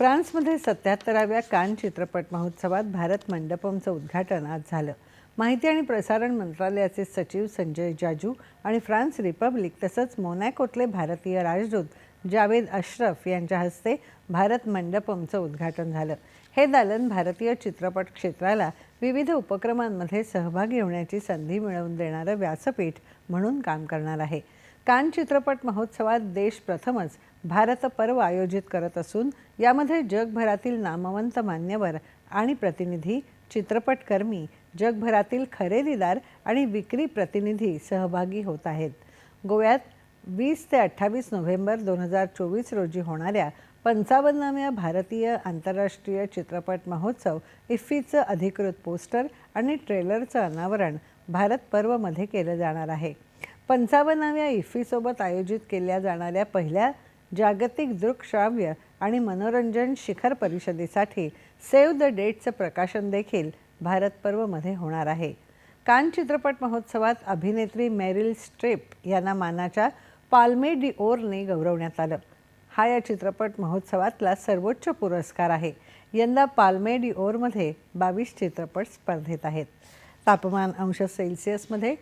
फ्रान्समध्ये सत्याहत्तराव्या कान चित्रपट महोत्सवात भारत मंडपमचं उद्घाटन आज झालं. माहिती आणि प्रसारण मंत्रालयाचे सचिव संजय जाजू आणि फ्रान्स रिपब्लिक तसंच मोनॅकोतले भारतीय राजदूत जावेद अश्रफ यांच्या हस्ते भारत मंडपमचं उद्घाटन झालं. हे दालन भारतीय चित्रपट क्षेत्राला विविध उपक्रमांमध्ये सहभागी होण्याची संधी मिळवून देणारं व्यासपीठ म्हणून काम करणार आहे. कान चित्रपट महोत्सवात देश प्रथमच भारत पर्व आयोजित करत असून यामध्ये जगभरातील नामवंत मान्यवर आणि प्रतिनिधी चित्रपटकर्मी जगभरातील खरेदीदार आणि विक्री प्रतिनिधी सहभागी होत आहेत. गोव्यात वीस ते अठ्ठावीस नोव्हेंबर दोन हजार चोवीस रोजी होणाऱ्या पंचावन्नाव्या भारतीय आंतरराष्ट्रीय चित्रपट महोत्सव इफ्फीचं अधिकृत पोस्टर आणि ट्रेलरचं अनावरण भारत पर्वमध्ये केलं जाणार आहे. पंचावन्नाव्या इफ्फीसोबत आयोजित केल्या जाणाऱ्या पहिल्या जागतिक दृकश्राव्य आणि मनोरंजन शिखर परिषदेसाठी सेव्ह द डेटचं प्रकाशन देखील भारत पर्वमध्ये होणार आहे. कान चित्रपट महोत्सवात अभिनेत्री मेरिल स्ट्रेप यांना मानाच्या पाल्मे डी ओरने गौरवण्यात आलं. हा या चित्रपट महोत्सवातला सर्वोच्च पुरस्कार आहे. यंदा पाल्मे डी ओरमध्ये बावीस चित्रपट स्पर्धेत आहेत. तापमान अंश सेल्सिअसमध्ये